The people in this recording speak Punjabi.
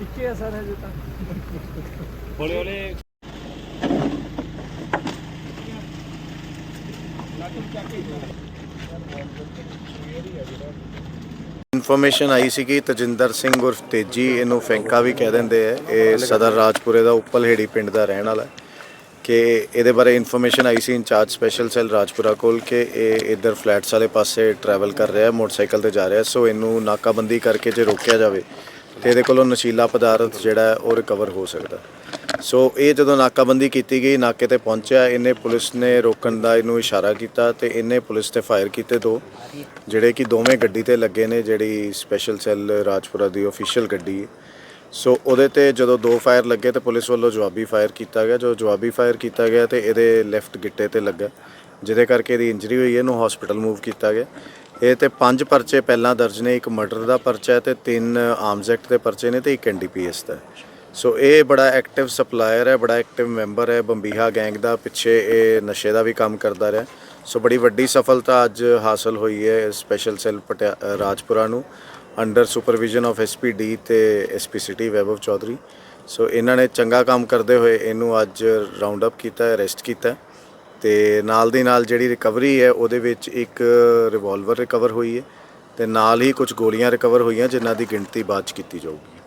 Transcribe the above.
ਇੱਕੇ ਆ ਸਰ ਹਜੇ ਤਾਂ ਹੌਲੇ ਹੌਲੇ ਇਨਫੋਰਮੇਸ਼ਨ ਆਈ ਸੀ ਕਿ ਤਜਿੰਦਰ ਸਿੰਘ ਉਰਫ ਤੇਜੀ, ਇਹਨੂੰ ਫੈਂਕਾ ਵੀ ਕਹਿ ਦਿੰਦੇ ਆ। ਇਹ ਸਦਰ ਰਾਜਪੁਰੇ ਦਾ ਉੱਪਲਹੇੜੀ ਪਿੰਡ ਦਾ ਰਹਿਣ ਵਾਲਾ ਹੈ। ਕਿ ਇਹਦੇ ਬਾਰੇ ਇਨਫੋਰਮੇਸ਼ਨ ਆਈ ਸੀ ਇੰਚਾਰਜ ਸਪੈਸ਼ਲ ਸੈੱਲ ਰਾਜਪੁਰਾ ਕੋਲ ਕਿ ਇਹ ਇੱਧਰ ਫਲੈਟਸ ਵਾਲੇ ਪਾਸੇ ਟਰੈਵਲ ਕਰ ਰਿਹਾ ਮੋਟਰਸਾਈਕਲ ਤੇ ਜਾ ਰਿਹਾ ਸੋ ਇਹਨੂੰ ਨਾਕਾਬੰਦੀ ਕਰਕੇ ਜੇ ਰੋਕਿਆ ਜਾਵੇ ਤੇ ਇਹਦੇ ਕੋਲੋਂ ਨਸ਼ੀਲਾ ਪਦਾਰਥ ਜਿਹੜਾ ਉਹ ਰਿਕਵਰ ਹੋ ਸਕਦਾ ਸੋ ਇਹ ਜਦੋਂ ਨਾਕਾਬੰਦੀ ਕੀਤੀ ਗਈ, ਨਾਕੇ ਤੇ ਪਹੁੰਚਿਆ, ਇਹਨੇ ਪੁਲਿਸ ਨੇ ਰੋਕਣ ਦਾ ਇਹਨੂੰ ਇਸ਼ਾਰਾ ਕੀਤਾ ਤੇ ਇਹਨੇ ਪੁਲਿਸ ਤੇ ਫਾਇਰ ਕੀਤੇ ਦੋ, ਜਿਹੜੇ ਕਿ ਦੋਵੇਂ ਗੱਡੀ ਤੇ ਲੱਗੇ ਨੇ, ਜਿਹੜੀ ਸਪੈਸ਼ਲ ਸੈੱਲ ਰਾਜਪੁਰਾ ਦੀ ਅਫੀਸ਼ੀਅਲ ਗੱਡੀ ਹੈ। ਸੋ ਉਹਦੇ ਤੇ ਜਦੋਂ ਦੋ ਫਾਇਰ ਲੱਗੇ ਤੇ ਪੁਲਿਸ ਵੱਲੋਂ ਜਵਾਬੀ ਫਾਇਰ ਕੀਤਾ ਗਿਆ। ਜੋ ਜਵਾਬੀ ਫਾਇਰ ਕੀਤਾ ਗਿਆ ਤੇ ਇਹਦੇ ਲੈਫਟ ਗਿੱਟੇ ਤੇ ਲੱਗਾ। ਜਿਹਦੇ ਕਰਕੇ ਇਹਦੀ ਇੰਜਰੀ ਹੋਈ ਹੈ ਇਹਨੂੰ ਹਸਪੀਟਲ ਮੂਵ ਕੀਤਾ ਗਿਆ। ਇਹ ਤੇ ਪੰਜ ਪਰਚੇ ਪਹਿਲਾਂ ਦਰਜ ਨੇ। ਇੱਕ ਮਰਡਰ ਦਾ ਪਰਚਾ ਹੈ ਤੇ ਤਿੰਨ ਆਰਮਸ ਐਕਟ ਦੇ ਪਰਚੇ ਨੇ ਤੇ ਇੱਕ ਐਨਡੀਪੀਐਸ ਦਾ ਹੈ। ਸੋ ਇਹ ਬੜਾ ਐਕਟਿਵ ਸਪਲਾਇਰ ਹੈ, ਬੜਾ ਐਕਟਿਵ ਮੈਂਬਰ ਹੈ, ਬੰਬੀਹਾ ਗੈਂਗ ਦਾ, ਪਿੱਛੇ ਇਹ ਨਸ਼ੇ ਦਾ ਵੀ ਕੰਮ ਕਰਦਾ ਰਿਹਾ। ਸੋ ਬੜੀ ਵੱਡੀ ਸਫਲਤਾ ਅੱਜ ਹਾਸਲ ਹੋਈ ਹੈ ਸਪੈਸ਼ਲ ਸੈੱਲ ਪਟਿਆ ਰਾਜਪੁਰਾ ਨੂੰ ਅੰਡਰ ਸੁਪਰਵਿਜ਼ਨ ਆਫ ਐਸਪੀਡੀ ਤੇ SP city Vaibhav Chaudhary so ਇਹਨਾਂ ਨੇ ਚੰਗਾ ਕੰਮ ਕਰਦੇ ਹੋਏ ਇਹਨੂੰ ਅੱਜ ਰਾਉਂਡ ਅਪ ਕੀਤਾ ਅਰੈਸਟ ਕੀਤਾ ਤੇ ਨਾਲ ਦੀ ਨਾਲ ਜਿਹੜੀ ਰਿਕਵਰੀ ਹੈ, ਉਹਦੇ ਵਿੱਚ ਇੱਕ ਰਿਵਾਲਵਰ ਰਿਕਵਰ ਹੋਈ ਹੈ। ਤੇ ਨਾਲ ਹੀ ਕੁਝ ਗੋਲੀਆਂ ਰਿਕਵਰ ਹੋਈਆਂ, ਜਿਨ੍ਹਾਂ ਦੀ ਗਿਣਤੀ ਬਾਅਦ ਚ ਕੀਤੀ ਜਾਊਗੀ।